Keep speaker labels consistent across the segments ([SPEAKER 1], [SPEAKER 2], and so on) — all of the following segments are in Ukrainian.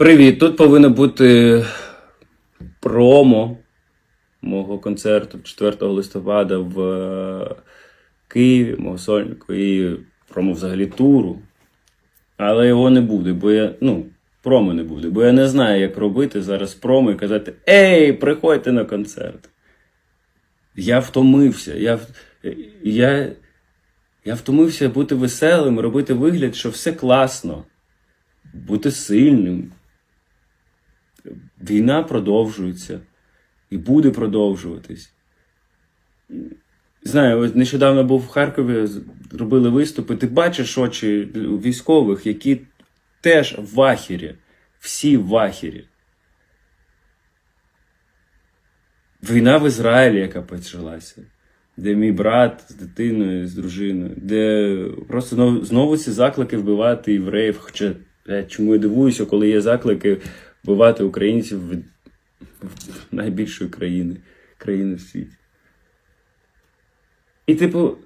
[SPEAKER 1] Привіт! Тут повинно бути промо мого концерту 4 листопада в е, Києві, мого сольнику, і промо взагалі туру. Але його не буде, бо я. Ну, промо не буде, бо я не знаю, як робити зараз промо і казати: Ей, приходьте на концерт. Я втомився. Я, я, я втомився бути веселим, робити вигляд, що все класно, бути сильним. Війна продовжується і буде продовжуватись. Знаю, нещодавно був в Харкові, робили виступи. Ти бачиш очі військових, які теж в ахері. Всі в ахері. Війна в Ізраїлі, яка почалася, де мій брат з дитиною, з дружиною, де просто знову ці заклики вбивати євреїв. Хоча я чому я дивуюся, коли є заклики вбивати українців від найбільшої країни, країни в світі. І, типу,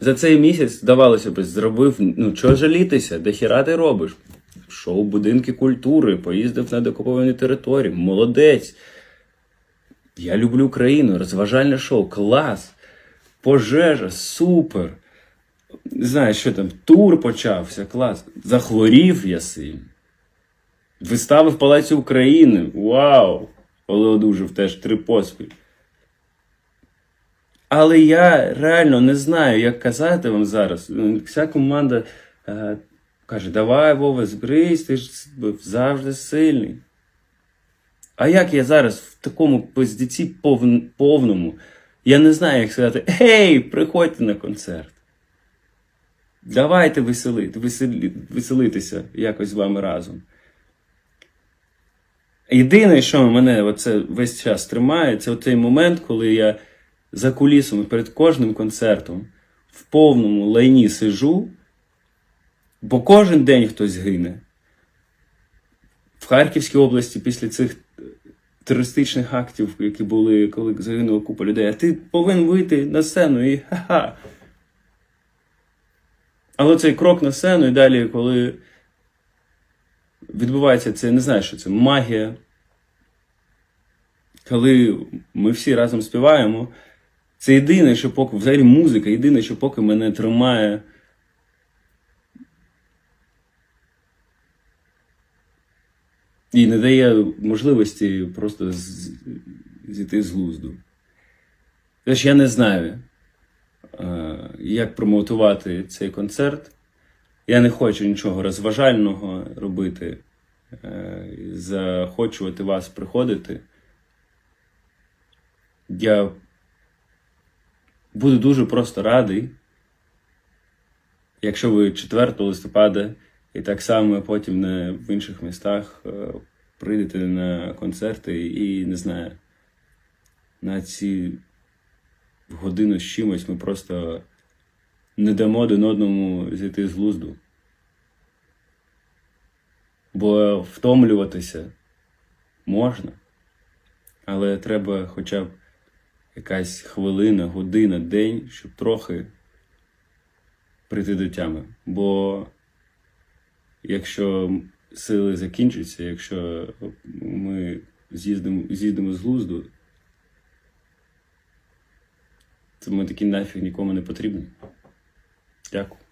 [SPEAKER 1] за цей місяць, здавалося б, зробив, ну, чого жалітися, де хіра ти робиш? Шоу будинки культури, поїздив на декуповані території, молодець. Я люблю країну, розважальне шоу, клас, пожежа, супер. Знаєш, що там, тур почався, клас. Захворів я сильно. Вистави в Палаці України. Вау! Коли одужав теж три поспіль. Але я реально не знаю, як казати вам зараз. Ну, Вся команда е, каже: давай, Вова, зберись, ти ж завжди сильний. А як я зараз в такому пиздіці повн- повному? Я не знаю, як сказати: Гей, приходьте на концерт. Давайте веселити, веселитися якось з вами разом. Єдине, що мене оце весь час тримає, це той момент, коли я за кулісами перед кожним концертом в повному лайні сижу, бо кожен день хтось гине. В Харківській області після цих терористичних актів, які були, коли загинула купа людей, а ти повинен вийти на сцену і ха-ха. Але цей крок на сцену і далі, коли відбувається це, не знаю, що це магія. Коли ми всі разом співаємо, це єдине, що поки, взагалі музика, єдине, що поки мене тримає. І не дає можливості просто з- зійти з глузду. Тож я не знаю, е, як промотувати цей концерт. Я не хочу нічого розважального робити, захочувати вас приходити. Я буду дуже просто радий, якщо ви 4 листопада і так само потім в інших містах е, прийдете на концерти і не знаю, на ці годину з чимось ми просто не дамо один одному зійти з глузду. Бо втомлюватися можна, але треба хоча б якась хвилина, година, день, щоб трохи прийти до тями. Бо якщо сили закінчаться, якщо ми з'їздимо, з'їздимо з глузду, то ми такі нафіг нікому не потрібні. Дякую.